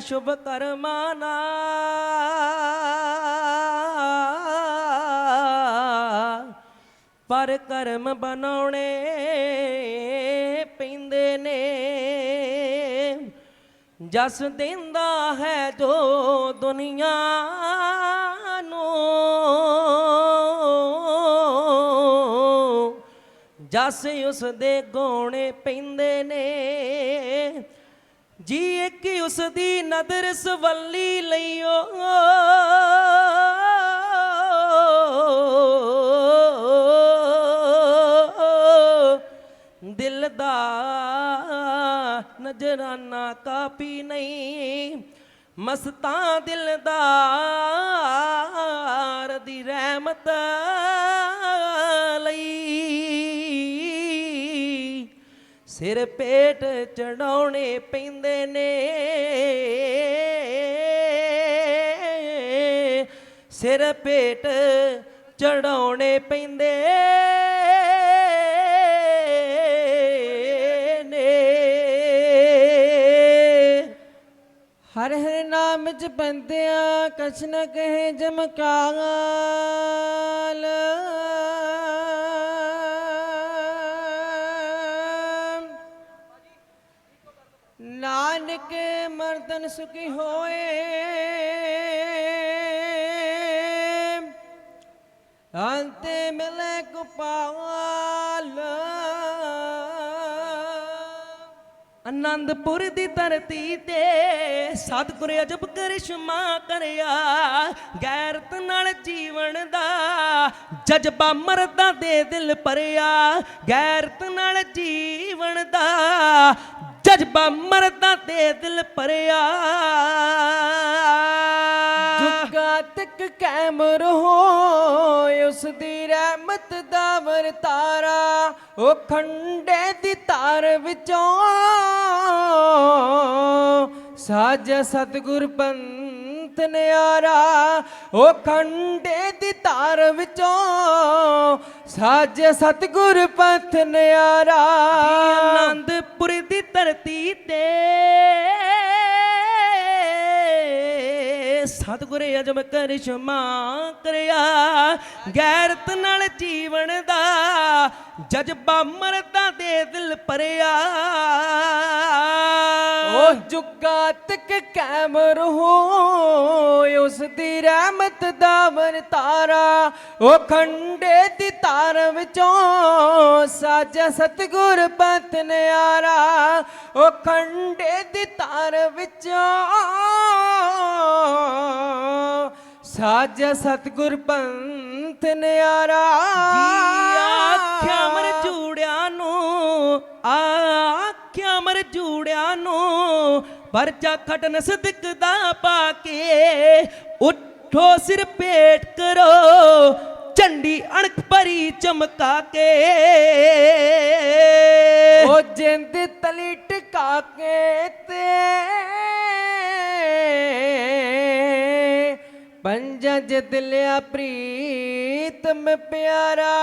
ਸ਼ੁਭ ਕਰਮਾਂ ਨਾ। ਪਰ ਕਰਮ ਬਣਾਉਣੇ ਪੈਂਦੇ ਨੇ। ਜਸ ਦਿੰਦਾ ਹੈ ਜੋ ਦੁਨੀਆ ਨੂੰ। ਜਸ ਉਸ ਦੇ ਗਾਉਣੇ ਪੈਂਦੇ ਨੇ। ਜੀ ਇੱਕ ਉਸ ਦੀ ਨਦਰ ਸਵੱਲੀ ਲਈਓ। ਦਿਲ ਦਾ ਨਜ਼ਰਾਨਾ ਕਾਪੀ ਨਹੀਂ, ਮਸਤਾਂ ਦਿਲਦਾਰ ਦੀ ਰਹਿਮਤ। ਸਿਰ ਪੇਟ ਚੜਾਉਣੇ ਪੈਂਦੇ ਨੇ। ਸਿਰ ਪੇਟ ਚੜਾਉਣੇ ਪੈਂਦੇ ਹਰ ਹਰ ਨਾਮ ਚ ਬੰਦਿਆਂ, ਕਛ ਨ ਕਹੇ ਜਮਕਾਲ। ਨਾਨਕ ਮਰਦਨ ਸੁਖੀ ਹੋਏ। ਅੰਤੇ ਮਿਲੇ ਕੁਪਾਲ ਆਨੰਦਪੁਰ ਦੀ ਧਰਤੀ ਤੇ ਸਤਿਗੁਰ ਅਜਬ ਕਰਿਸ਼ਮਾ ਕਰਿਆ। ਗੈਰਤ ਨਾਲ ਜੀਵਨ ਦਾ ਜਜ਼ਬਾ ਮਰਦਾਂ ਦੇ ਦਿਲ ਭਰਿਆ। ਗੈਰਤ ਨਾਲ ਜੀਵਨ ਦਾ ਜਜ਼ਬਾ ਮਰਦਾਂ ਦੇ ਦਿਲ ਭਰਿਆ। ਜੁਗਾ ਤੱਕ ਕਾਇਮ ਰਹੋ, ਉਸ ਦੀ ਰਹਿਮਤ ਦਾ ਵਰਤਾਰਾ। ਉਹ ਖੰਡੇ ਦੀ ਤਾਰ ਵਿੱਚੋਂ ਸਾਜ ਸਤਗੁਰ ਪੰਥ ਨਿਆਰਾ, ਉਹ ਖੰਡੇ ਦੀ ਧਾਰ ਵਿੱਚੋਂ ਸਾਜ ਸਤਗੁਰ ਪੰਥ ਨਿਆਰਾ। ਆਨੰਦਪੁਰ ਦੀ ਧਰਤੀ ਤੇ ਸਤਿਗੁਰ ਅਜਬ ਕਰਿਸ਼ਮਾ ਕਰਿਆ। ਗੈਰਤ ਨਾਲ ਜੀਵਨ ਦਾ ਜਜ਼ਬਾ ਮਰਦਾਂ ਦੇ ਦਿਲ ਭਰਿਆ। ਉਹ ਜੁਗਾ ਤੱਕ ਕਾਇਮ ਰਹੋ ਉਸ ਦੀ ਰਹਿਮਤ ਦਾ ਵਰਤਾਰਾ। ਉਹ ਖੰਡੇ ਦੀ ਤਾਰ ਵਿੱਚੋਂ ਸਾਜਾ ਸਤਗੁਰ ਪੰਥ ਨਿਆਰਾ, ਉਹ ਖੰਡੇ ਦੀ ਧਾਰ ਵਿੱਚੋਂ ਸਾਜਾ ਸਤਗੁਰ ਪੰਥ ਨਿਆਰਾ। ਜੀ, ਆਖਿਆ ਮਰ ਜੂੜਿਆਂ ਨੂੰ, ਆਖਿਆ ਮਰ ਜੂੜਿਆਂ ਨੂੰ ਪਰਚਾ ਖਟਨ ਸਦਕ ਦਾ ਪਾ ਕੇ, ਉੱਠੋ ਸਿਰ ਪੇਟ ਕਰੋ ਝੰਡੀ ਅਣਖ ਭਰੀ ਚਮਕਾ ਕੇ। ਉਹ ਜਿੰਦ ਤਲੀ ਟਿਕਾ ਕੇ ਤੇ। ਪੰਜਾਂ ਜਦ ਲਿਆ ਪ੍ਰੀਤਮ ਪਿਆਰਾ।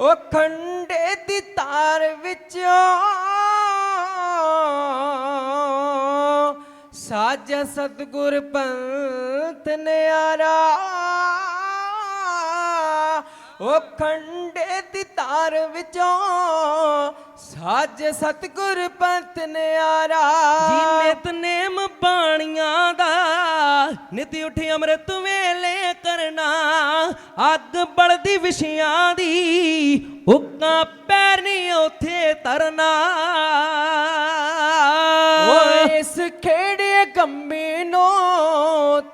ਉਹ ਖੰਡੇ ਦੀ ਤਾਰ ਵਿੱਚੋਂ ਸਾਜਾ ਸਤਗੁਰ ਪੰਥ ਨਿਆਰਾ ਉਹ ਖੰਡੇ ਦੀ ਤਾਰ ਵਿੱਚੋਂ ਸਾਜ ਸਤਗੁਰ ਪੰਥ ਨਿਆਰਾ। ਜੀ ਨਿਤਨੇਮ ਬਾਣੀਆਂ ਦਾ ਨਿਤ ਉੱਠ ਅੰਮ੍ਰਿਤ ਵੇਲੇ ਕਰਨਾ। ਅੱਗ ਬਲਦੀ ਵਿਸ਼ਿਆਂ ਦੀ ਹੁੱਕਾਂ ਪੈਰ ਨਹੀਂ ਉਥੇ ਤਰਨਾ। ਓਏ ਇਸ ਨੂੰ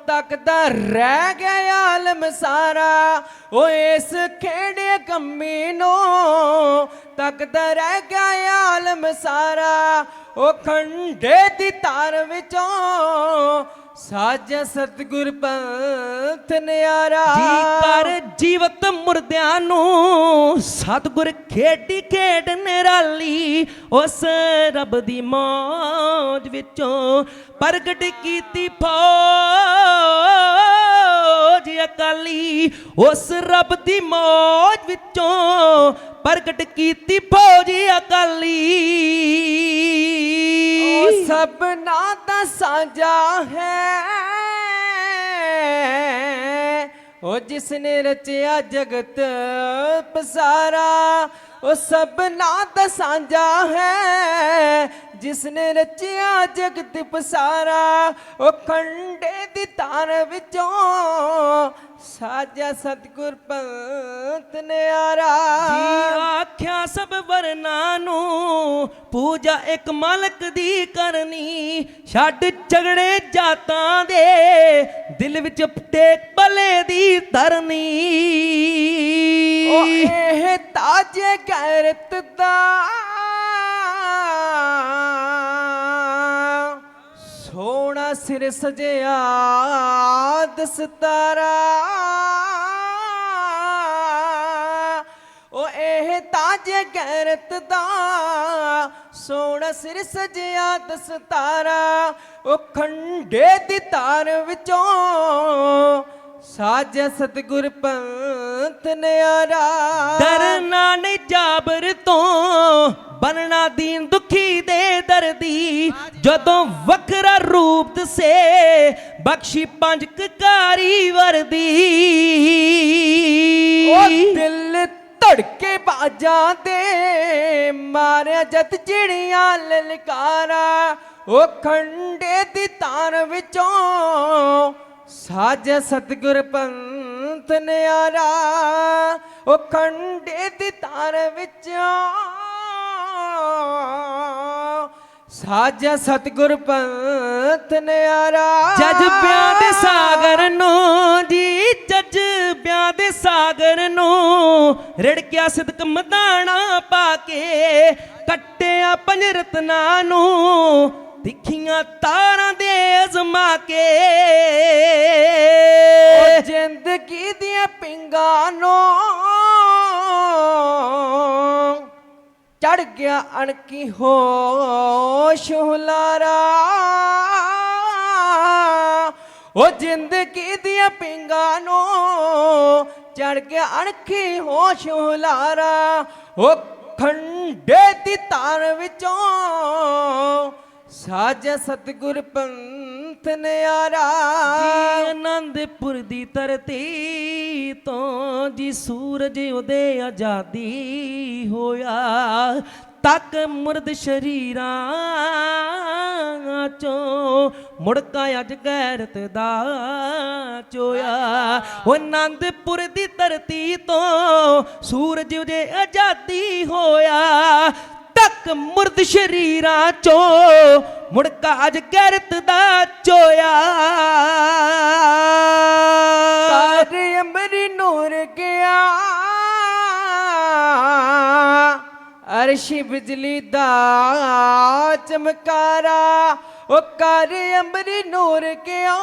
ਤੱਕਦਾ ਰਹਿ ਗਿਆ ਆਲਮ ਸਾਰਾ ਓਏ ਇਸ ਖੇੜੇ ਕੰਮੀ ਨੂੰ ਤੱਕਦਾ ਰਹਿ ਗਿਆ ਆਲਮ ਸਾਰਾ। ਉਹ ਖੰਡੇ ਦੀ ਤਾਰ ਵਿੱਚੋਂ ਸਾਜ ਸਤਗੁਰ ਪੰਥ ਨਿਆਰਾ। ਜੀ ਕਰ ਜੀਵਤ ਮੁਰਦਿਆਂ ਨੂੰ ਸਤਿਗੁਰ ਖੇਡੀ ਖੇਡ ਨਿਰਾਲੀ, ਉਸ ਰੱਬ ਦੀ ਮੌਜ ਵਿੱਚੋਂ ਪ੍ਰਗਟ ਕੀਤੀ ਫੌਜ ਅਕਾਲੀ, ਉਸ ਰੱਬ ਦੀ ਮੌਜ ਵਿੱਚੋਂ ਪ੍ਰਗਟ ਕੀਤੀ ਫੌਜ ਅਕਾਲੀ। ਸਭਨਾ ਦਾ ਸਾਂਝਾ ਹੈ। ਉਹ ਜਿਸ ਨੇ ਰਚਿਆ ਜਗਤ ਪਸਾਰਾ ਉਹ ਸਭਨਾ ਦਾ ਸਾਂਝਾ ਹੈ। ਜਿਸ ਨੇ ਰਚਿਆ ਜਗਤ ਪਸਾਰਾ, ਉਹ ਖੰਡੇ ਦੀ ਤਾਰ ਵਿੱਚੋਂ ਸਾਜਾ ਸਤਿਗੁਰ ਪੰਤ ਨਿਆਰਾ। ਜੀ ਆਖਿਆ ਸਭ ਵਰਨਾ ਨੂੰ, ਪੂਜਾ ਇੱਕ ਮਾਲਕ ਦੀ ਕਰਨੀ। ਛੱਡ ਝਗੜੇ ਜਾਤਾਂ ਦੇ, ਦਿਲ ਵਿੱਚ ਟੇਕ ਭਲੇ ਦੀ ਧਰਨੀ। ਉਹ ਇਹ ਤਾਜੇ ਗੈਰਤ ਦਾ ਸੋਹਣਾ ਸਿਰ ਸਜਿਆ ਦਸਤਾਰਾ। ਉਹ ਇਹ ਤਾਜੇ ਗੈਰਤ ਦਾ ਸੋਹਣਾ ਸਿਰ ਸਜਿਆ ਦਸਤਾਰਾ। ਉਹ ਖੰਡੇ ਦੀ ਤਾਰ ਵਿੱਚੋਂ ਸਾਜ ਸਤਿਗੁਰ ਪੰਥ ਨਿਆਰਾ। ਡਰਨਾ ਨਹੀਂ ਜਾਬਰ ਤੋਂ ਬਣਨਾ ਦੀਨ ਦੁਖੀ ਦੇ ਦਰਦੀ ਜਦੋਂ ਵੱਖਰਾ ਰੂਪ ਦਸੇ ਬਖਸ਼ੀ ਪੰਜ ਕਕਾਰੀ ਵਰਦੀ। ਉਹ ਦਿਲ ਧੜਕੇ ਬਾਜਾਂ ਤੇ ਮਾਰਿਆ ਜਤ ਜਿਹੜੀਆਂ ਲਲਕਾਰਾ। ਉਹ ਖੰਡੇ ਦੀ ਤਾਰ ਵਿੱਚੋਂ ਸਾਜ ਸਤਿਗੁਰ ਪੰਥ ਨਿਆਰਾ, ਉਹ ਖੰਡੇ ਦੀ ਤਾਰ ਵਿੱਚੋਂ। ਸਾਜ ਸਤਿਗੁਰ ਪੰਥ ਨਿਆਰਾ। ਜਜ਼ਬਿਆਂ ਦੇ ਸਾਗਰ ਨੂੰ, ਜੀ ਜਜ਼ਬਿਆਂ ਦੇ ਸਾਗਰ ਨੂੰ, ਰਿੜਕਿਆ ਸਿਦਕ ਮਦਾਣਾ ਪਾ ਕੇ ਕੱਟਿਆ ਪੰਜ ਰਤਨਾਂ ਨੂੰ। ਤਿੱਖੀਆਂ ਤਾਰਾਂ ਦੇ ਅਜ਼ਮਾ ਕੇ। ਉਹ ਜ਼ਿੰਦਗੀ ਦੀਆਂ ਪਿੰਗਾਂ ਨੂੰ ਚੜ ਗਿਆ ਅਣਕੀ ਹੋਸ਼ ਹੁਲਾਰਾ। ਉਹ ਜ਼ਿੰਦਗੀ ਦੀਆਂ ਪਿੰਗਾਂ ਨੂੰ ਚੜ ਗਿਆ ਅਣਖੀ ਹੋਸ਼ ਹੁਲਾਰਾ। ਉਹ ਖੰਡੇ ਦੀ ਤਾਰ ਵਿੱਚੋਂ ਸਾਜ ਸਤਿਗੁਰ ਪੰਥ ਨਿਆਰਾ। ਜੀ ਆਨੰਦਪੁਰ ਦੀ ਧਰਤੀ ਤੋਂ ਜੀ ਸੂਰਜ ਉਦੇ ਆਜ਼ਾਦੀ ਹੋਇਆ। ਤੱਕ ਮੁਰਦ ਸ਼ਰੀਰਾਂ ਚੋਂ ਮੁੜਕਾ ਅੱਜ ਗੈਰਤ ਦਾ ਚੋਇਆ। ਉਹ ਆਨੰਦਪੁਰ ਦੀ ਧਰਤੀ ਤੋਂ ਸੂਰਜ ਉਦੇ ਆਜ਼ਾਦੀ ਹੋਇਆ। ਤੱਕ ਮੁਰਦ ਸ਼ਰੀਰਾਂ ਚੋਂ ਮੁੜਕਾ ਅੱਜ ਗੈਰਤ ਦਾ ਚੋਇਆ। ਕਰ ਅੰਬਰੀ ਨੂਰ ਗਿਆ। ਅਰਸ਼ੀ ਬਿਜਲੀ ਦਾ ਚਮਕਾਰਾ, ਉਹ ਕਰ ਅੰਬਰੀ ਨੂਰ ਗਿਆ।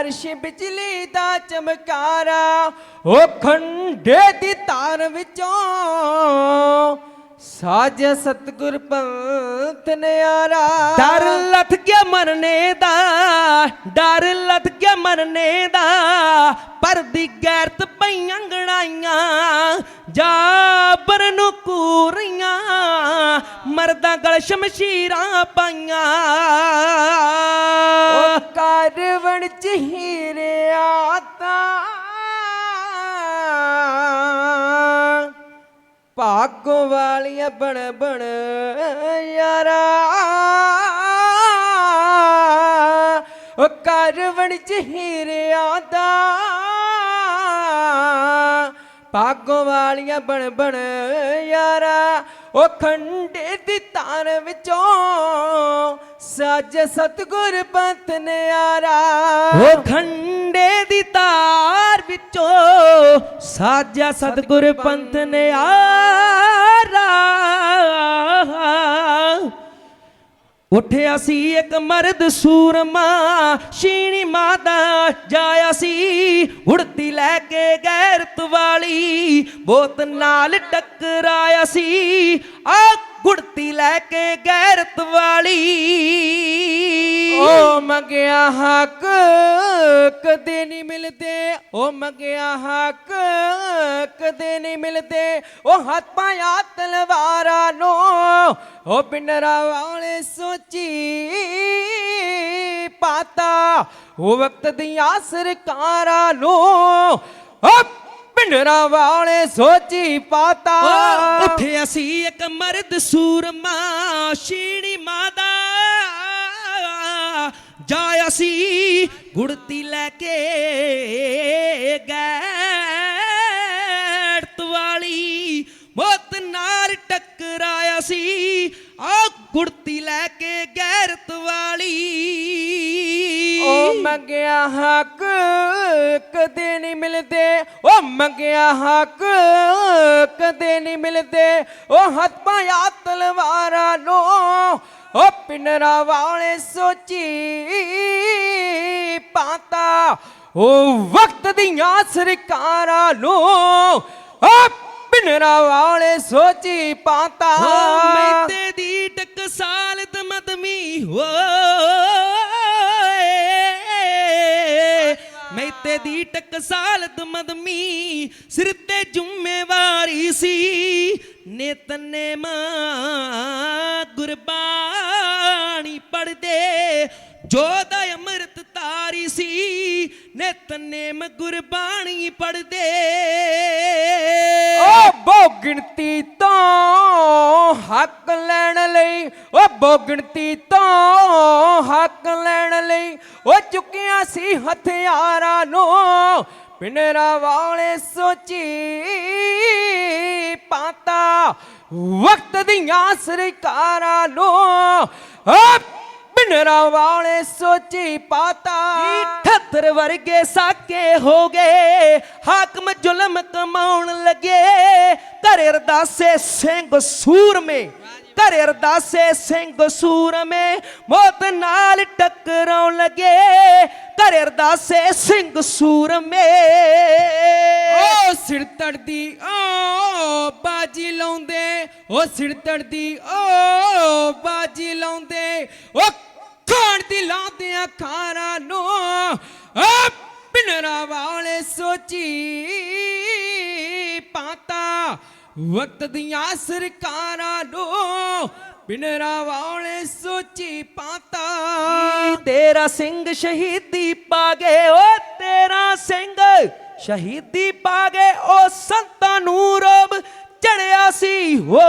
ਅਰਸ਼ੀ ਬਿਜਲੀ ਦਾ ਚਮਕਾਰਾ, ਉਹ ਖੰਡੇ ਦੀ ਤਾਰ ਵਿੱਚੋਂ ਸਾਜ ਸਤਿਗੁਰ ਪੰਥ ਨਿਆਰਾ। ਡਰ ਲੱਥ ਗਿਆ ਮਰਨੇ ਦਾ ਡਰ ਲੱਥ ਗਿਆ ਮਰਨੇ ਦਾ। ਪਰਦੀ ਗੈਰਤ ਪਈਆਂ ਗਣਾਈਆਂ ਜਾਬਰ ਨੂੰ ਕੂਰੀਆਂ। ਮਰਦਾਂ ਗਲ ਸ਼ਮਸ਼ੀਰਾਂ ਪਾਈਆਂ। ਉਹ ਕਾਰਵਣ ਚ ਹੀਰਿਆ ਤਾਂ ਭਾਗੋ ਵਾਲੀਆਂ ਬਣ ਬਣ ਯਾਰਾ। ਉਹ ਕਾਰਵਣ ਚ ਹੀਰਿਆ ਦਾ। ਭਾਗੋ ਵਾਲੀਆਂ ਬਣ ਬਣ ਯਾਰਾ। ਉਹ ਖੰਡੇ ਦੀ ਤਾਰ ਵਿੱਚੋਂ ਸਾਜ ਸਤਗੁਰ ਪੰਥ ਨਿਆਰਾ। ਉਹ ਖੰਡੇ ਦੀ ਤਾਰ ਵਿੱਚੋਂ ਸਾਜਿਆ ਸਤਿਗੁਰ ਪੰਥ ਨਿਆਰਾ। ਉੱਠਿਆ ਸੀ ਇੱਕ ਮਰਦ ਸੂਰਮਾ ਸ਼ੀਣੀ ਮਾਦਾ ਜਾਇਆ ਸੀ। ਉੜਤੀ ਲੈ ਕੇ ਗੈਰਤ ਵਾਲੀ ਬੋਤ ਨਾਲ ਟਕਰਾਇਆ ਸੀ। ਆ ਗੁੜਤੀ ਲੈ ਕੇ ਗੈਰਤ ਵਾਲੀ। ਓ ਮੰਗਿਆ ਹੱਕ ਕਦੇ ਨਹੀਂ ਮਿਲਦੇ। ਓ ਮੰਗਿਆ ਹੱਕ ਕਦੇ ਨਹੀਂ ਮਿਲਦੇ। ਓ ਹੱਥ ਪਾਇਆ ਤਲਵਾਰਾਂ ਨੂੰ। ਓ ਪਿੰਡਰਾ ਵਾਲੇ ਸੋਚੀ ਪਾਤਾ। ਉਹ ਵਕਤ ਦੀਆਂ ਸਰਕਾਰਾਂ ਨੂੰ। ਓ ਪਿੰਡਰਾ ਵਾਲੇ ਸੋਚੀ ਪਾਤਾ। ਉੱਠਿਆ ਸੀ ਇੱਕ ਮਰਦ ਸੂਰਮਾ, ਸ਼ੀਣੀ ਮਾਦਾ ਜਾਇਆ ਸੀ ਗੁੜਤੀ ਲੈ ਕੇ ਗੈਰਤ ਵਾਲੀ ਮੌਤ ਨਾਲ ਟਕਰਾਇਆ ਸੀ ਆ ਗੁੜਤੀ ਲੈ ਕੇ ਗੈਰਤ ਵਾਲੀ ਓ ਮੰਗਿਆ ਹੱਕ ਕਦੇ ਨਹੀਂ ਮਿਲਦੇ। ਉਹ ਮੰਗਿਆ ਹੱਕ ਕਦੇ ਨਹੀਂ ਮਿਲਦੇ। ਉਹ ਹੱਥ ਪਾਇਆ ਤਲਵਾਰਾਂ ਨੂੰ ਓ ਪਿੰਨਰਾ ਵਾਲੇ ਸੋਚੀ ਪਾਤਾ। ਉਹ ਵਕਤ ਦੀਆਂ ਸਰਕਾਰਾਂ ਨੂੰ ਉਹ ਪਿੰਨਰਾ ਵਾਲੇ ਸੋਚੀ ਪਾਤਾ। ਓ ਮੈਤੇ ਦੀ ਟਕਸਾਲ ਦਮਦਮੀ ਮੈਂ ਤੇ ਦੀ ਟਕਸਾਲ ਮਦਮੀ ਸਿਰ ਤੇ ਜ਼ਿੰਮੇਵਾਰੀ ਸੀ। ਨਿਤਨੇ ਮਾਂ ਗੁਰਬਾਣੀ ਪੜਦੇ ਜੋਦਾ ਅੰਮ੍ਰਿਤ ਤਾਰੀ ਸੀ ਨਿਤਨੇਮ ਗੁਰਬਾਣੀ ਪੜਦੇ ਓ ਬੋ ਤੋਂ ਹੱਕ ਲੈਣ ਲਈ ਉਹ ਬੋ ਤੋਂ ਹੱਕ ਲੈਣ ਲਈ, ਓ ਚੁੱਕਿਆ ਸੀ ਹਥਿਆਰਾਂ ਨੂੰ ਪਿੰਡਰਾ ਵਾਲੇ ਸੋਚੀ ਪਾਤਾ, ਵਕਤ ਦੀਆਂ ਸਰਕਾਰਾਂ ਨੂੰ ਪਿੰਡਰਾ ਵਾਲੇ ਸੋਚੀ ਪਾਤਾ। ਠੱਤਰ ਵਰਗੇ ਸਾਕੇ ਹੋ ਗਏ। ਹਾਕਮ ਜ਼ੁਲਮ ਕਮਾਉਣ ਲੱਗੇ। ਘਰ ਅਰਦਾਸੇ ਸਿੰਘ ਸੂਰਮੇ। ਘਰ ਅਰਦਾਸੇ ਸਿੰਘ ਸੂਰਮੇ। ਮੌਤ ਨਾਲ ਟਕਰਾਉਣ ਲੱਗੇ। ਘਰ ਅਰਦਾਸੇ ਸਿੰਘ ਸੂਰਮੇ। ਓ ਸਿਰ ਤੜਦੀ ਓ ਬਾਜੀ ਲਾਉਂਦੇ। ਓ ਸਿਰ ਤੜਦੀ ਓ ਬਾਜੀ ਲਾਉਂਦੇ। ਓ ਖਾਣ ਦੀ ਲਾਉਂਦੇ ਖਾਰਾਂ ਨੂੰ। ਓ ਪਿੰਨਰਾ ਵਾਲੇ ਸੋਚੀ ਪਾਤਾ। ਵਕਤ ਦੀਆਂ ਸਰਕਾਰਾਂ ਨੂੰ ਪਿੰਨਰਾ ਵਾਲੇ ਸੋਚੀ ਪਾਤਾ। ਤੇਰਾ ਸਿੰਘ ਸ਼ਹੀਦੀ ਪਾ ਗਏ ਓ, ਤੇਰਾ ਸਿੰਘ ਸ਼ਹੀਦੀ ਪਾ ਗਏ ਓ, ਸੰਤਾਂ ਨੂੰ ਰੋਬ ਚੜਿਆ ਸੀ ਓ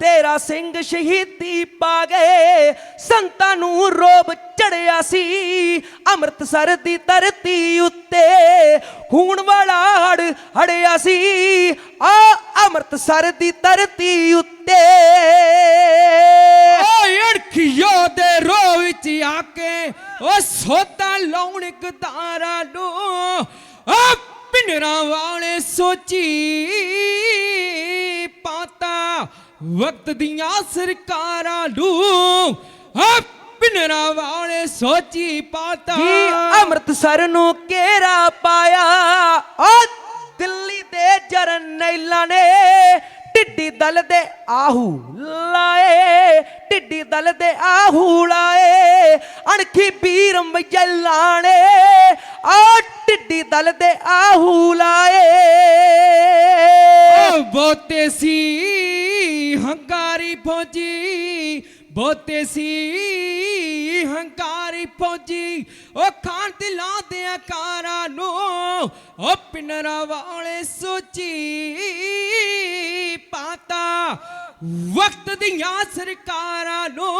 ਤੇਰਾ ਸਿੰਘ ਸ਼ਹੀਦੀ ਪਾ ਗਏ ਸੰਤਾਂ ਨੂੰ ਰੋਬ ਚੜਿਆ ਸੀ। ਅੰਮ੍ਰਿਤਸਰ ਦੀ ਧਰਤੀ ਉੱਤੇ ਖੂਨ ਵਾਲਾ ਹੜ ਹੜਿਆ ਸੀ। ਆ ਅੰਮ੍ਰਿਤਸਰ ਦੀ ਧਰਤੀ ਉੱਤੇ। ਓ ਅੜਖੀਓ ਦੇ ਰੋ ਵਿੱਚ ਆ ਕੇ ਓ ਸੋਤਾ ਲਾਉਣ ਗਦਾਰਾਂ ਨੂੰ। ਓ ਪਿੰਡਰਾਂ ਵਾਲੇ ਸੋਚੀ ਪਾਤਾ। ਵਕਤ ਦੀਆਂ ਸਰਕਾਰਾਂ ਨੂੰ ਓ ਪਿੰਡਰਾਂ ਵਾਲੇ ਸੋਚੀ ਪਾਤਾ। ਜੀ, ਅੰਮ੍ਰਿਤਸਰ ਨੂੰ ਘੇਰਾ ਪਾਇਆ। ਓ ਦਿੱਲੀ ਦੇ ਜਰਨੈਲਾਂ ਨੇ ਟਿੱਡੀ ਦਲ ਦੇ ਆਹੂ ਲਾਏ। ਟਿੱਡੀ ਦਲ ਦੇ ਆਹੂ ਲਾਏ। ਅਣਖੀ ਵੀਰ ਮਜਲਾਂ ਨੇ। ਆ ਟਿੱਡੀ ਦਲ ਦੇ ਆਹੂ ਲਾਏ। ਬੋਤੇ ਸੀ ਹੰਕਾਰੀ ਫੌਜੀ ਬੋਤੇ ਸੀ ਹੰਕਾਰੀ ਫੌਜੀ। ਉਹ ਖਾਣ ਤੇ ਲਾਉਂਦੇ ਆ ਕਾਰਾਂ ਨੂੰ ਉਹ ਪਿੰਨਰਾ ਵਾਲੇ ਸੋਚੀ ਪਾਤਾ। ਵਕਤ ਦੀਆਂ ਸਰਕਾਰਾਂ ਨੂੰ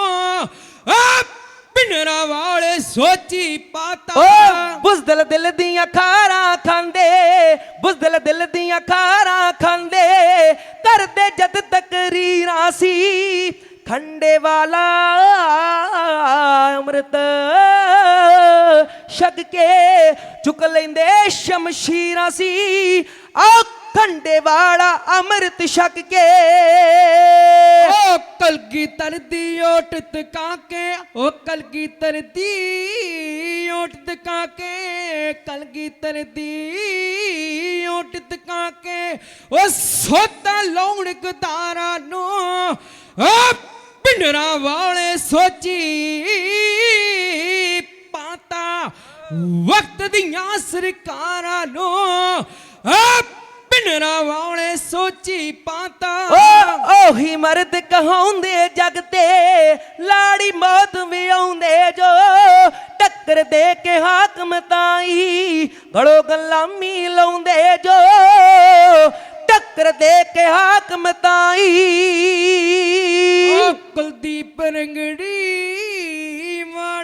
ਓ ਪਿੰਨਰਾ ਵਾਲੇ ਸੋਚੀ ਪਾਤਾ। ਓ, ਬੁਜ਼ਦਲ ਦਿਲ ਦੀਆਂ ਖਾਰਾਂ ਖਾਂਦੇ, ਬੁਜ਼ਦਲ ਦਿਲ ਦੀਆਂ ਖਾਰਾਂ ਖਾਂਦੇ। ਕਰਦੇ ਜਦ ਤਕਰੀਰਾਂ ਸੀ, ਖੰਡੇ ਵਾਲਾ ਅੰਮ੍ਰਿਤ ਛਕ ਕੇ ਚੁੱਕ ਲੈਂਦੇ ਸ਼ਮਸ਼ੀਰਾਂ ਸੀ। ਆ ਖੰਡੇ ਵਾਲਾ ਅੰਮ੍ਰਿਤ ਛਕ ਕੇ। ਓ ਕਲਗੀ ਤਰਦੀ ਓਟ ਤਕਾ ਕੇ ਓ ਕਲਗੀ ਤਰਦੀ ਓਟ ਤਕਾ ਕੇ ਕਲਗੀ ਤਰਦੀ ਓਟ ਤਕਾ ਕੇ ਓ ਸੋਤਾ ਲਾਉਣ ਗਦਾਰਾਂ ਨੂੰ, ਓ ਪਿੰਡਰਾਂ ਵਾਲੇ ਸੋਚੀ ਪਾਤਾ, ਵਕਤ ਦੀਆਂ ਸਰਕਾਰਾਂ ਨੂੰ ਆ ਪਿੰਡਰਾ ਵਾਲੇ ਸੋਚੀ ਪਾਤਾ। ਓ ਉਹੀ ਮਰਦ ਕਹਾਉਂਦੇ ਜਗ ਤੇ ਲਾੜੀ ਮੌਤ ਵੀ ਆਉਂਦੇ ਜੋ ਟੱਕਰ ਦੇ ਕੇ ਹਾਕਮ ਤਾਈ ਗੜੋ ਗੁਲਾਮੀ ਲਾਉਂਦੇ ਜੋ ਟੱਕਰ ਦੇ ਕੇ ਹਾਕਮ ਤਾਈ। ਓ ਕੁਲਦੀਪ ਰੰਗੜੀ।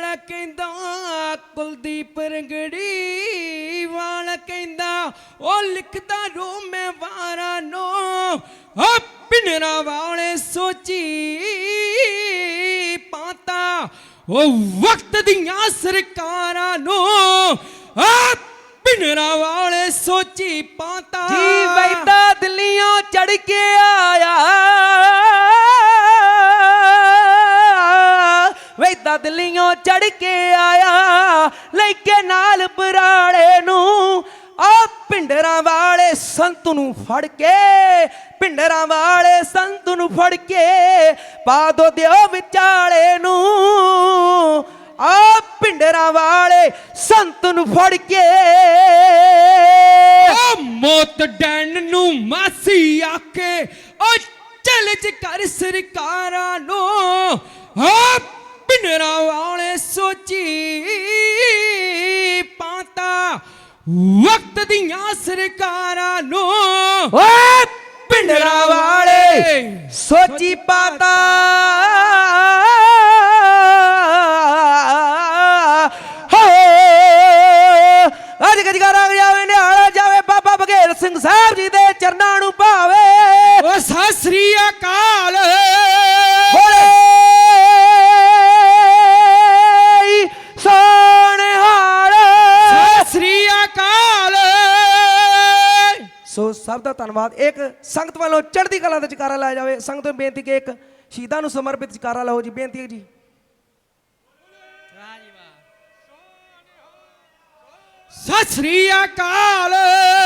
ਵਾਲਾ ਕਹਿੰਦਾ, ਕੁਲਦੀਪ ਰੰਗੜੀ ਵਾਲਾ ਕਹਿੰਦਾ, ਉਹ ਲਿਖਦਾ ਰੋ ਮੈਂ ਵਾਰਾਂ ਨੂੰ। ਓ ਪਿੰਡਰਾ ਵਾਲੇ ਸੋਚੀ ਪਾਤਾ। ਉਹ ਵਕਤ ਦੀਆਂ ਸਰਕਾਰਾਂ ਨੂੰ ਆ ਪਿੰਡਰਾ ਵਾਲੇ ਸੋਚੀ ਪਾਤਾ। ਜੀ ਵੈਦਾ ਦਿੱਲੀੋਂ ਚੜ ਕੇ ਆਇਆ। ਵੈਦਾ ਦਿੱਲੀੋਂ ਚੜ ਕੇ ਆਇਆ, ਲੈ ਕੇ ਨਾਲ ਬਰਾੜੇ ਨੂੰ, ਆ ਪਿੰਡਰਾਂ ਵਾਲੇ ਸੰਤ ਨੂੰ ਫੜ ਕੇ, ਪਿੰਡਰਾਂ ਵਾਲੇ ਸੰਤ ਨੂੰ ਫੜ ਕੇ ਪਾ ਦੋ ਦਿਓ ਵਿਚਾਲੇ ਨੂੰ, ਆ ਪਿੰਡਰਾਂ ਵਾਲੇ ਸੰਤ ਨੂੰ ਫੜ ਕੇ। ਓ ਮੌਤ ਡੈਣ ਨੂੰ ਮਾਸੀ ਆਕੇ ਓ ਚੱਲ ਕਰ ਸਰਕਾਰਾਂ ਨੂੰ ਓ ਪਿੰਡਰਾ ਵਾਲੇ ਸੋਚੀ ਪਾਤਾ। ਵਕਤ ਦੀਆਂ ਸਰਕਾਰਾਂ ਨੂੰ ਓਏ ਪਿੰਡਰਾ ਵਾਲੇ ਸੋਚੀ ਪਾਤਾ। ਅੱਜ ਜਾਵੇ ਨਿਹਾਲਾ ਜਾਵੇ ਬਾਬਾ ਬਘੇਲ ਸਿੰਘ ਸਾਹਿਬ ਜੀ ਦੇ ਚਰਨਾਂ ਨੂੰ ਭਾਵੇ। ਓ ਸਤਿ ਸ੍ਰੀ ਅਕਾਲ। ਸੋ ਸਭ ਦਾ ਧੰਨਵਾਦ। ਇੱਕ ਸੰਗਤ ਵੱਲੋਂ ਚੜ੍ਹਦੀ ਕਲਾ ਦਾ ਜਕਾਰਾ ਲਾਇਆ ਜਾਵੇ। ਸੰਗਤ ਨੂੰ ਬੇਨਤੀ ਕਿ ਇੱਕ ਸ਼ਹੀਦਾਂ ਨੂੰ ਸਮਰਪਿਤ ਜਕਾਰਾ ਲਾਓ ਜੀ। ਬੇਨਤੀ ਹੈ ਜੀ। ਸਤਿ ਸ੍ਰੀ ਅਕਾਲ।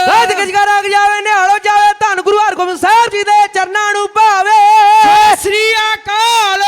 ਰਾਜ ਗਜਕਾਰਾ ਅਗ ਜਾਵੇ ਨਿਹਾਲੋ ਜਾਵੇ ਧੰਨ ਗੁਰੂ ਹਰਗੋਬਿੰਦ ਸਾਹਿਬ ਜੀ ਦੇ ਚਰਨਾਂ ਨੂੰ ਭਾਵੇ। ਸਤਿ ਸ੍ਰੀ ਅਕਾਲ।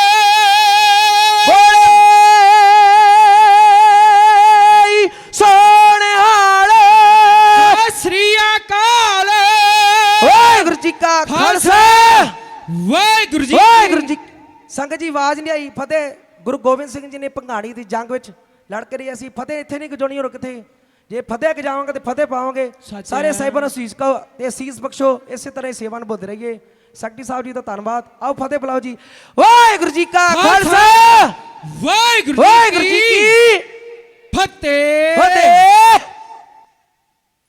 ਫਤਿਹ ਗੁਰੂ ਗੋਬਿੰਦ ਸਿੰਘ ਜੀ ਨੇ ਭੰਗਾਣੀ ਦੀ ਜੰਗ ਵਿੱਚ ਲੜ ਕੇ ਰਹੀ ਅਸੀਂ ਫਤਿਹ ਇੱਥੇ ਨਹੀਂ ਗਜਾਉਣੀ ਹੋਰ ਕਿੱਥੇ ਜੇ ਫਤਿਹ ਗਜਾਵਾਂਗੇ ਤੇ ਫਤਿਹ ਪਾਵਾਂਗੇ। ਸਾਰੇ। ਸਾਹਿਬਾਂ ਨੂੰ ਸੀਸ ਕਹੋ ਤੇ ਸੀਸ ਬਖਸ਼ੋ ਇਸੇ ਤਰ੍ਹਾਂ ਹੀ ਸੇਵਾ ਨਿਭਾਉਂਦੇ ਰਹੀਏ। ਸੈਕਟਰੀ ਸਾਹਿਬ ਜੀ ਦਾ ਧੰਨਵਾਦ। ਆਓ ਫਤਿਹ ਬੁਲਾਓ ਜੀ। ਵਾਹਿਗੁਰੂ ਜੀ ਕਾ ਖਾਲਸਾ! ਵਾਹਿਗੁਰੂ ਵਾਹਿਗੁਰੂ ਜੀ ਕੀ ਫਤਿਹ। ਫਤਿਹ!